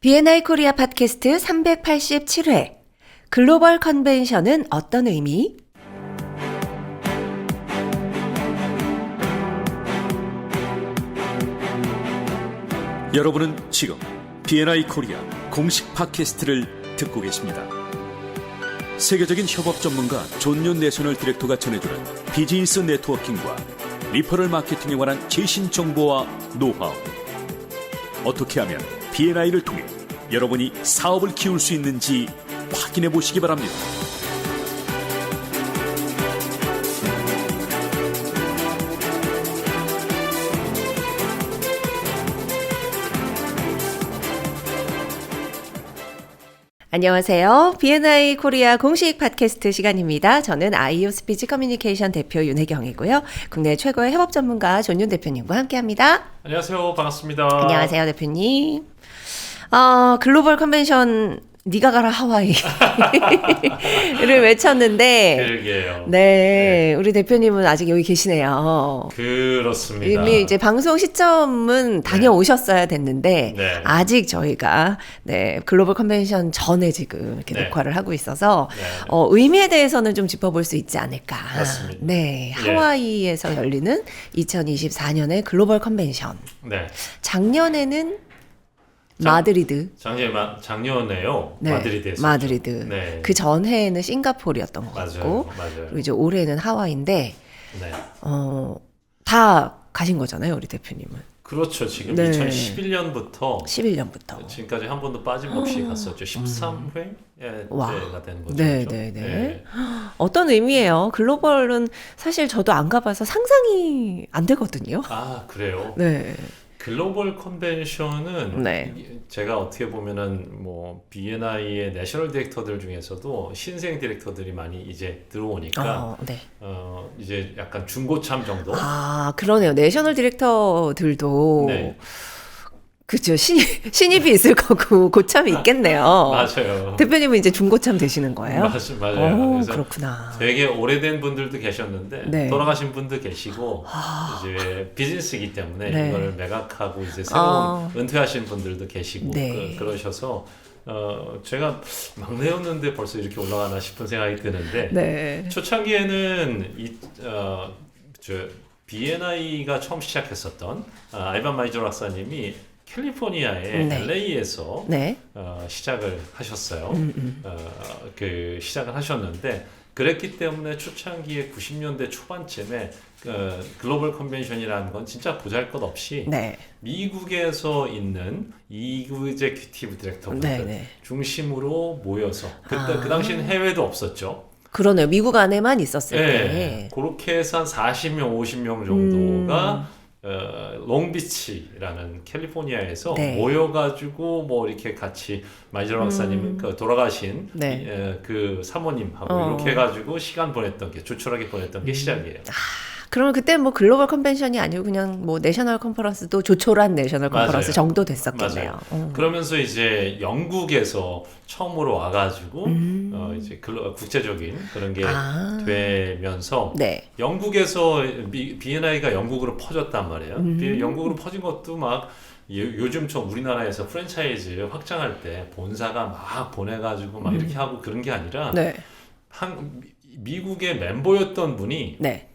B&I 코리아 팟캐스트 387회 글로벌 컨벤션은 어떤 의미? 여러분은 지금 B&I 코리아 공식 팟캐스트를 듣고 계십니다. 세계적인 협업 전문가 존윤 내셔널 디렉터가 전해주는 비즈니스 네트워킹과 리퍼럴 마케팅에 관한 최신 정보와 노하우. 어떻게 하면 B&I를 통해 여러분이 사업을 키울 수 있는지 확인해 보시기 바랍니다. 안녕하세요. B&I 코리아 공식 팟캐스트 시간입니다. 저는 아이오 스피치 커뮤니케이션 대표 윤혜경이고요. 국내 최고의 협업 전문가 존윤 대표님과 함께합니다. 안녕하세요. 반갑습니다. 안녕하세요, 대표님. 어, 글로벌 컨벤션 니가 가라 하와이를 외쳤는데 그러게요. 네, 우리 대표님은 아직 여기 계시네요. 그렇습니다. 이미 이제 방송 시점은 다녀오셨어야 됐는데 네. 아직 저희가 네 글로벌 컨벤션 전에 지금 이렇게 네. 녹화를 하고 있어서 네. 어, 의미에 대해서는 좀 짚어볼 수 있지 않을까. 맞습니다. 네, 예. 하와이에서 열리는 2024년의 글로벌 컨벤션. 네. 작년에는 작- 마드리드. 작년 마, 작년에요. 네, 마드리드에서. 마드리드. 네. 그 전해에는 싱가포르였던 것 맞아요. 같고 맞아요. 그리고 이제 올해는 하와이인데 네. 어, 다 가신 거잖아요, 우리 대표님은. 그렇죠. 지금 네. 2011년부터 11년부터. 지금까지 한 번도 빠짐없이 갔었죠. 13회가 음. 와. 된 거죠. 네, 그렇죠? 네, 네. 어떤 의미예요? 글로벌은 사실 저도 안 가봐서 상상이 안 되거든요. 아 그래요. 네. 글로벌 컨벤션은 네. 이- 제가 어떻게 보면은 뭐 B&I의 내셔널 디렉터들 중에서도 신생 디렉터들이 많이 이제 들어오니까 어, 네. 어 이제 약간 중고참 정도. 아, 그러네요. 내셔널 디렉터들도 네. 그죠. 신입, 신입이 있을 거고 고참이 있겠네요. 맞아요. 대표님은 이제 중고참 되시는 거예요? 맞, 맞아요. 오, 그렇구나. 되게 오래된 분들도 계셨는데 네. 돌아가신 분도 계시고 아, 이제 비즈니스이기 때문에 네. 이걸 매각하고 이제 새로운 아. 은퇴하신 분들도 계시고 네. 그, 러셔서 어 제가 막내였는데 벌써 이렇게 올라가나 싶은 생각이 드는데 네. 초창기에는 이 어 저 B&I가 처음 시작했었던 아, 알반 마이저 박사님이 캘리포니아의 네. LA에서 네. 어, 시작을 하셨어요. 음, 음. 어, 그 시작을 하셨는데 그랬기 때문에 초창기에 90년대 초반쯤에 어, 글로벌 컨벤션이라는 건 진짜 보잘것 없이 네. 미국에서 있는 이그제큐티브 디렉터분들 네, 네. 중심으로 모여서 그때 아. 그 당시엔 해외도 없었죠. 그러네요. 미국 안에만 있었을 네, 때. 그렇게 해서 한 40명, 50명 음. 정도가 어, 롱비치라는 캘리포니아에서 네. 모여가지고 뭐 이렇게 같이 마이저 박사님 음. 그 돌아가신 네. 이, 에, 그 사모님하고 어. 이렇게 해가지고 시간 보냈던 게 조촐하게 보냈던 게 시작이에요. 그러면 그때 뭐 글로벌 컨벤션이 아니고 그냥 뭐 내셔널 컨퍼런스도 조촐한 내셔널 컨퍼런스 맞아요. 정도 됐었겠네요. 음. 그러면서 이제 영국에서 처음으로 와가지고 음. 어, 이제 글로, 국제적인 그런 게 아. 되면서 네. 영국에서 B&I가 영국으로 퍼졌단 말이에요. 음. 비- 영국으로 퍼진 것도 막 요- 요즘 저 우리나라에서 프랜차이즈 확장할 때 본사가 막 보내가지고 막 이렇게 하고 그런 게 아니라 음. 네. 한 미- 미국의 멤버였던 분이 네.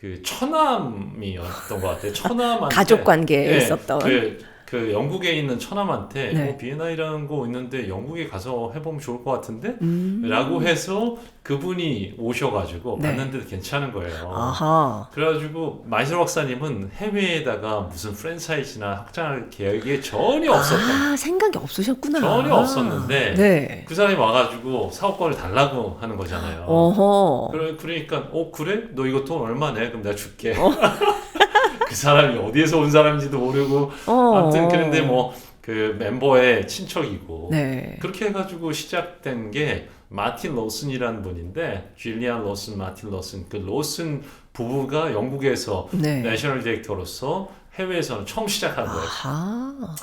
그 처남이었던 것 같아요. 처남한테 가족 관계에 네, 있었던. 그, 그 영국에 있는 처남한테 네. 뭐 B&I라는 거 있는데 영국에 가서 해보면 좋을 것 같은데 음. 라고 해서 그분이 오셔가지고 네. 봤는데도 괜찮은 거예요. 아하. 그래가지고 마이슬 박사님은 해외에다가 무슨 프랜차이즈나 확장할 계획이 전혀 없었던 아, 생각이 없으셨구나. 전혀 없었는데 네. 그 사람이 와가지고 사업권을 달라고 하는 거잖아요. 어허. 그래, 그러니까 어 그래? 너 이거 돈 얼마 내? 그럼 내가 줄게. 어. 그 사람이 어디에서 온 사람인지도 모르고 어. 아무튼 그런데 뭐 그 멤버의 친척이고 네. 그렇게 해가지고 시작된 게 마틴 로슨이라는 분인데 줄리안 로슨, 마틴 로슨 그 로슨 부부가 영국에서 네. 내셔널 디렉터로서 해외에서는 처음 시작한 거예요. 아하.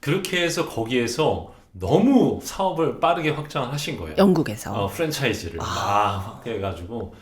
그렇게 해서 거기에서 너무 사업을 빠르게 확장하신 거예요. 영국에서. 어, 프랜차이즈를 아. 막 확대해가지고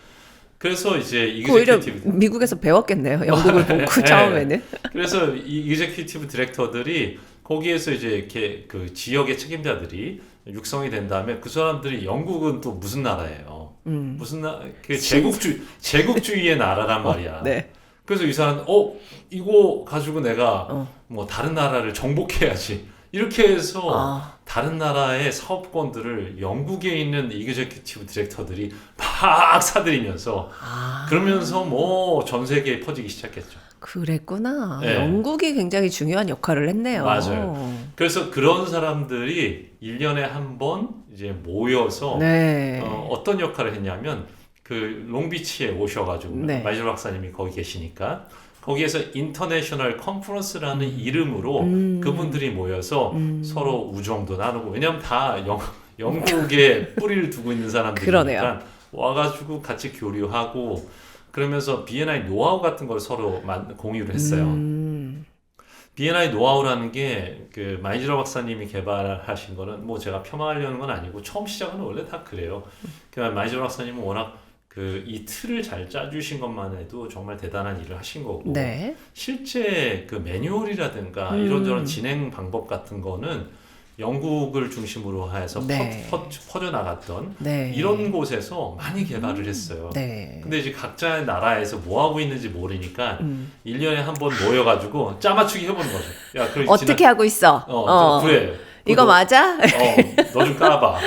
그래서 이제 그 이그제큐티브 미국에서 배웠겠네요. 영국을 보고 네. 처음에는. 그래서 이 이그제큐티브 디렉터들이 거기에서 이제 이렇게 그 지역의 책임자들이 육성이 된 다음에 그 사람들이 영국은 또 무슨 나라예요? 음. 무슨 나, 그 제국주 제국주의의 나라란 말이야. 네. 그래서 이 사람, 어 이거 가지고 내가 어. 뭐 다른 나라를 정복해야지. 이렇게 해서 아, 다른 나라의 사업권들을 영국에 있는 이그제큐티브 디렉터들이 막 사들이면서 아. 그러면서 뭐 전 세계에 퍼지기 시작했죠. 그랬구나. 네. 영국이 굉장히 중요한 역할을 했네요. 맞아요. 그래서 그런 사람들이 1년에 한 번 이제 모여서 네. 어, 어떤 역할을 했냐면 그 롱비치에 오셔가지고 네. 마이절 박사님이 거기 계시니까 거기에서 인터내셔널 컨퍼런스라는 이름으로 음. 그분들이 모여서 음. 서로 우정도 나누고 왜냐면 다 영, 영국에 뿌리를 두고 있는 사람들이니까. 와가지고 같이 교류하고 그러면서 B&I 노하우 같은 걸 서로 만- 공유를 했어요. 음. B&I 노하우라는 게 그 마이지러 박사님이 개발하신 거는 뭐 제가 폄하하려는 건 아니고 처음 시작은 원래 다 그래요. 그 마이지러 박사님은 워낙 그 이 틀을 잘 짜주신 것만 해도 정말 대단한 일을 하신 거고 네. 실제 그 매뉴얼이라든가 음. 이런저런 진행 방법 같은 거는 영국을 중심으로 해서 네. 퍼, 져 나갔던 네. 이런 곳에서 많이 개발을 했어요. 네. 근데 이제 각자의 나라에서 뭐 하고 있는지 모르니까 음. 1년에 한 번 모여가지고 짜맞추기 해보는 거죠. 야, 그럼 어떻게 지난- 하고 있어? 어, 어. 저 그래. 이거 너, 맞아? 어, 너 좀 까봐.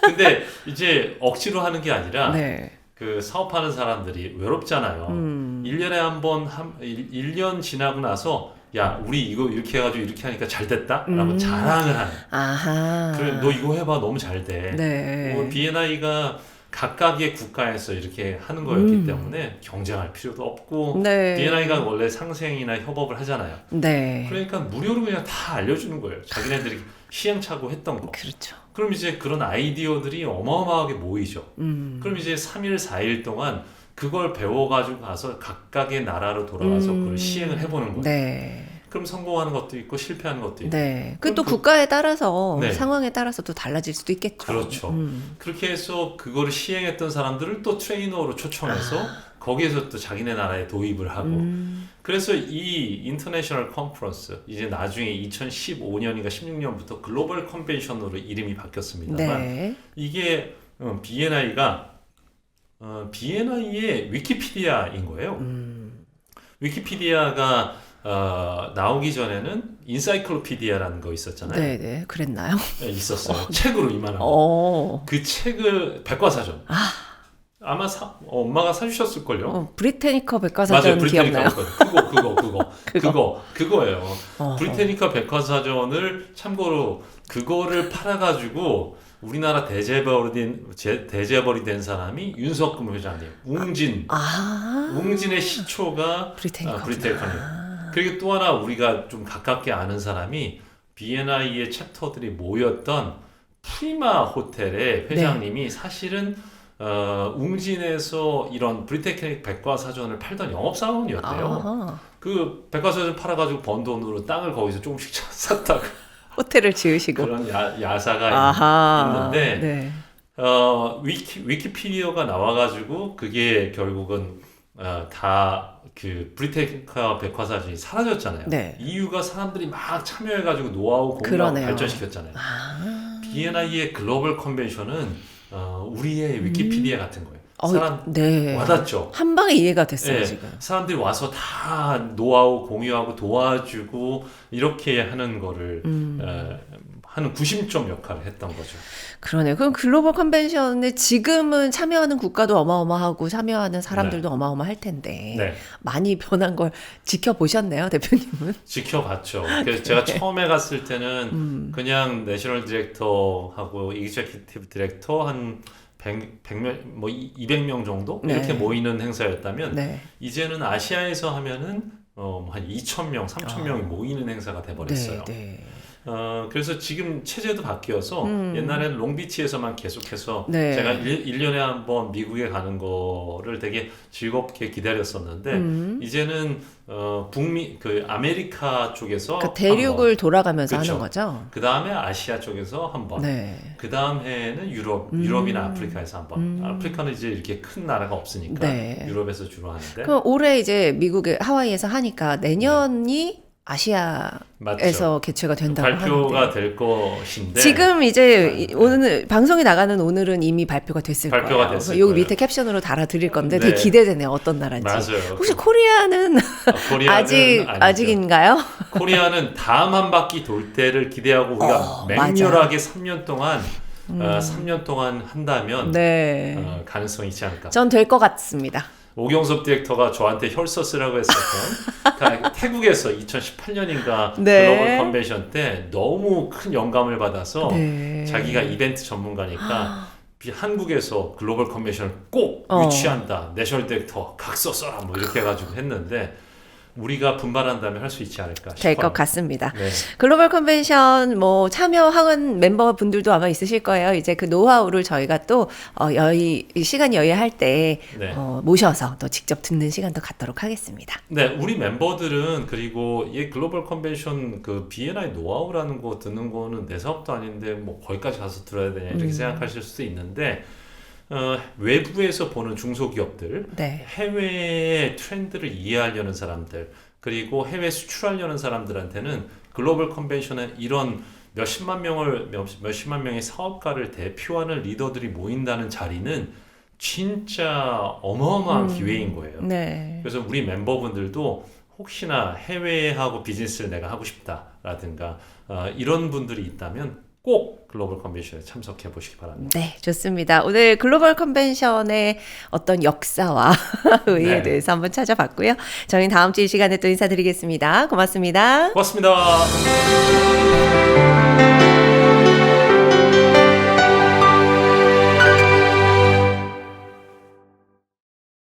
근데 이제 억지로 하는 게 아니라 네. 그 사업하는 사람들이 외롭잖아요. 음. 1년에 한 번, 한, 1, 년 지나고 나서 야, 우리 이거 이렇게 해가지고 이렇게 하니까 잘 됐다? 라고 음. 자랑을 하는. 아하. 그래, 너 이거 해봐. 너무 잘 돼. 네. 뭐 B&I가 각각의 국가에서 이렇게 하는 거였기 음. 때문에 경쟁할 필요도 없고 네. B&I가 원래 상생이나 협업을 하잖아요. 네. 그러니까 무료로 그냥 다 알려주는 거예요. 자기네들이 시행착오 했던 거. 그렇죠. 그럼 이제 그런 아이디어들이 어마어마하게 모이죠. 음. 그럼 이제 3일, 4일 동안 그걸 배워가지고 가서 각각의 나라로 돌아가서 음. 그걸 시행을 해보는 거예요. 네. 그럼 성공하는 것도 있고 실패하는 것도 있고. 네. 그 그럼 또 그- 국가에 따라서 네. 상황에 따라서 또 달라질 수도 있겠죠. 그렇죠. 음. 그렇게 해서 그거를 시행했던 사람들을 또 트레이너로 초청해서 거기에서 또 자기네 나라에 도입을 하고 아. 음. 그래서 이 인터내셔널 컨퍼런스 이제 나중에 2015년인가 16년부터 글로벌 컨벤션으로 이름이 바뀌었습니다만 네. 이게 어, B&I가 어, B&I의 위키피디아인 거예요. 음. 위키피디아가 어, 나오기 전에는 인사이클로피디아라는 거 있었잖아요. 네, 네. 그랬나요? 네, 있었어요. 책으로 이만한 거. 어. 그 책을 백과사전. 아. 아마 사, 어, 엄마가 사주셨을 걸요. 어, 브리테니커 백과사전 기억나요? 백과사전. 그거 그거 그거 그거. 그거 그거예요. 어. 브리테니카 백과사전을 참고로 그거를 팔아가지고 우리나라 대재벌이 된 제- 대재벌이 된 사람이 윤석금 회장님, 웅진, 아. 웅진의 시초가 브리테니커. 아, 브리테니커네요. 그리고 또 하나 우리가 좀 가깝게 아는 사람이 B&I의 챕터들이 모였던 프리마 호텔의 회장님이 사실은 어, 웅진에서 이런 브리테크닉 백과사전을 팔던 영업사원이었대요. 아하. 그 백과사전 팔아가지고 번 돈으로 땅을 거기서 조금씩 샀다가 호텔을 지으시고. 그런 야, 야사가 아하. 있는데 네. 어, 위키, 위키피디어가 나와가지고 그게 결국은 어, 다그 브리테크니카 백과사전이 사라졌잖아요. 네. 이유가 사람들이 막 참여해가지고 노하우 공유하고 그러네요. 발전시켰잖아요. 아. B&I의 글로벌 컨벤션은 어, 우리의 위키피디아 같은 거예요. 어, 사람 네. 와닿죠. 한 방에 이해가 됐어요, 예, 지금. 사람들이 와서 다 노하우 공유하고 도와주고 이렇게 하는 거를 음. 어, 하는 구심점 역할을 했던 거죠. 그러네요. 그럼 글로벌 컨벤션에 지금은 참여하는 국가도 어마어마하고 참여하는 사람들도 어마어마할 텐데 네, 많이 변한 걸 지켜보셨네요, 대표님은. 지켜봤죠. 그래서 제가 처음에 갔을 때는 네. 음. 그냥 내셔널 디렉터하고 익제큐티브 디렉터 한 100, 100명, 뭐 200명 정도 네. 이렇게 모이는 행사였다면 네. 이제는 아시아에서 하면은 어, 한 2,000명, 3,000명이 모이는 행사가 돼버렸어요. 아. 네, 네. 어, 그래서 지금 체제도 바뀌어서 음. 옛날에는 롱비치에서만 계속해서 네. 제가 일, 년에 한 번 미국에 가는 거를 되게 즐겁게 기다렸었는데 음. 이제는 어, 북미 그 아메리카 쪽에서 그러니까 대륙을 돌아가면서 그쵸. 하는 거죠. 그 다음에 아시아 쪽에서 한 번. 네. 그 다음 해에는 유럽, 음. 유럽이나 아프리카에서 한 번. 음. 아프리카는 이제 이렇게 큰 나라가 없으니까 네. 유럽에서 주로 하는데. 그럼 올해 이제 미국의 하와이에서 하니까 내년이 아시아에서 맞죠. 개최가 된다고 발표가 하는데 될 것인데 지금 이제 이- 네. 오늘 방송이 나가는 오늘은 이미 발표가 됐을 발표가 거예요. 됐을 여기 거예요. 밑에 캡션으로 달아 드릴 건데 네. 되게 기대되네요. 어떤 나라인지. 맞아요. 혹시 코리아는 어, 아직 아니죠. 아직인가요? 코리아는 다음 한 바퀴 돌 때를 기대하고 우리가 어, 맹렬하게 3년 동안 어, 3년 동안 한다면 음. 네. 어, 가능성이 있지 않을까. 전 될 것 같습니다. 오경섭 디렉터가 저한테 혈서 쓰라고 했었던 그 태국에서 2018년인가 네. 글로벌 컨벤션 때 너무 큰 영감을 받아서 네. 자기가 이벤트 전문가니까 비- 한국에서 글로벌 컨벤션을 꼭 어. 유치한다. 내셔널 디렉터 각서 써라 뭐 이렇게 해가지고 했는데 우리가 분발한다면 할 수 있지 않을까 싶어요. 될 것 같습니다. 네. 글로벌 컨벤션 뭐 참여한 멤버분들도 아마 있으실 거예요. 이제 그 노하우를 저희가 또 어, 여의 시간 여의할 때 네. 어, 모셔서 또 직접 듣는 시간도 갖도록 하겠습니다. 네, 우리 멤버들은 그리고 이 글로벌 컨벤션 그 B&I 노하우라는 거 듣는 거는 내 사업도 아닌데 뭐 거기까지 가서 들어야 되냐 이렇게 음. 생각하실 수도 있는데 어, 외부에서 보는 중소기업들, 네. 해외의 트렌드를 이해하려는 사람들, 그리고 해외 수출하려는 사람들한테는 글로벌 컨벤션은 이런 몇십만 명을 몇, 몇십만 명의 사업가를 대표하는 리더들이 모인다는 자리는 진짜 어마어마한 음. 기회인 거예요. 네. 그래서 우리 멤버분들도 혹시나 해외하고 비즈니스를 내가 하고 싶다라든가 어, 이런 분들이 있다면 꼭 글로벌 컨벤션에 참석해 보시기 바랍니다. 네, 좋습니다. 오늘 글로벌 컨벤션의 어떤 역사와 의의에 네. 대해서 한번 찾아봤고요. 저희는 다음 주 이 시간에 또 인사드리겠습니다. 고맙습니다. 고맙습니다.